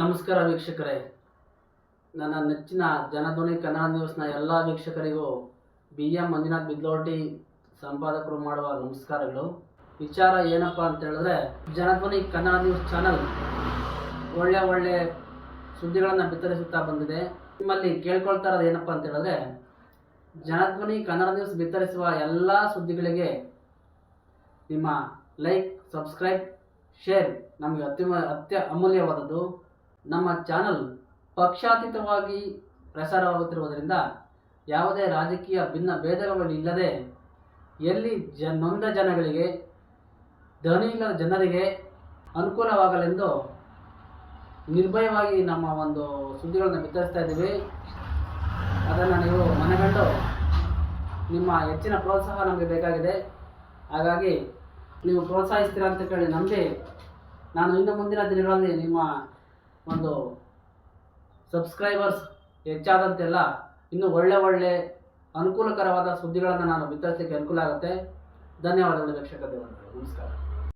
ನಮಸ್ಕಾರ ವೀಕ್ಷಕರೇ. ನನ್ನ ನೆಚ್ಚಿನ ಜನಧ್ವನಿ ಕನ್ನಡ ನ್ಯೂಸ್ನ ಎಲ್ಲ ವೀಕ್ಷಕರಿಗೂ ಬಿ ಎಂ ಮಂಜುನಾಥ್ ಬಿದ್ಲೋಟಿ ಸಂಪಾದಕರು ಮಾಡುವ ನಮಸ್ಕಾರಗಳು. ವಿಚಾರ ಏನಪ್ಪ ಅಂತ ಹೇಳಿದ್ರೆ, ಜನಧ್ವನಿ ಕನ್ನಡ ನ್ಯೂಸ್ ಚಾನಲ್ ಒಳ್ಳೆ ಒಳ್ಳೆ ಸುದ್ದಿಗಳನ್ನು ಬಿತ್ತರಿಸುತ್ತಾ ಬಂದಿದೆ. ನಿಮ್ಮಲ್ಲಿ ಕೇಳ್ಕೊಳ್ತಾ ಇರೋದು ಏನಪ್ಪ ಅಂತ ಹೇಳಿದ್ರೆ, ಜನಧ್ವನಿ ಕನ್ನಡ ನ್ಯೂಸ್ ಬಿತ್ತರಿಸುವ ಎಲ್ಲ ಸುದ್ದಿಗಳಿಗೆ ನಿಮ್ಮ ಲೈಕ್, ಸಬ್ಸ್ಕ್ರೈಬ್, ಶೇರ್ ನಮಗೆ ಅತ್ಯುಮ ಅತ್ಯ ಅಮೂಲ್ಯವಾದದ್ದು. ನಮ್ಮ ಚಾನಲ್ ಪಕ್ಷಾತೀತವಾಗಿ ಪ್ರಸಾರವಾಗುತ್ತಿರುವುದರಿಂದ ಯಾವುದೇ ರಾಜಕೀಯ ಭಿನ್ನ ಭೇದಗಳು ಇಲ್ಲದೆ ಎಲ್ಲಿ ಜ ನೊಂದ ಜನಗಳಿಗೆ, ಧ್ವನಿ ಇಲ್ಲದ ಜನರಿಗೆ ಅನುಕೂಲವಾಗಲೆಂದು ನಿರ್ಭಯವಾಗಿ ನಮ್ಮ ಒಂದು ಸುದ್ದಿಗಳನ್ನು ವಿತರಿಸ್ತಾ ಇದ್ದೀವಿ. ಅದನ್ನು ನೀವು ಮನಗಂಡು ನಿಮ್ಮ ಹೆಚ್ಚಿನ ಪ್ರೋತ್ಸಾಹ ನಮಗೆ ಬೇಕಾಗಿದೆ. ಹಾಗಾಗಿ ನೀವು ಪ್ರೋತ್ಸಾಹಿಸ್ತೀರಾ ಅಂತ ಕೇಳಿ ನಂಬಿ ನಾನು ಇನ್ನು ಮುಂದಿನ ದಿನಗಳಲ್ಲಿ ನಿಮ್ಮ ಒಂದು ಸಬ್ಸ್ಕ್ರೈಬರ್ಸ್ ಹೆಚ್ಚಾದಂತೆಲ್ಲ ಇನ್ನೂ ಒಳ್ಳೆ ಒಳ್ಳೆ ಅನುಕೂಲಕರವಾದ ಸುದ್ದಿಗಳನ್ನು ನಾನು ಬಿತ್ತರಿಸಲಿಕ್ಕೆ ಅನುಕೂಲ ಆಗುತ್ತೆ. ಧನ್ಯವಾದಗಳು ವೀಕ್ಷಕ ನಮಸ್ಕಾರ.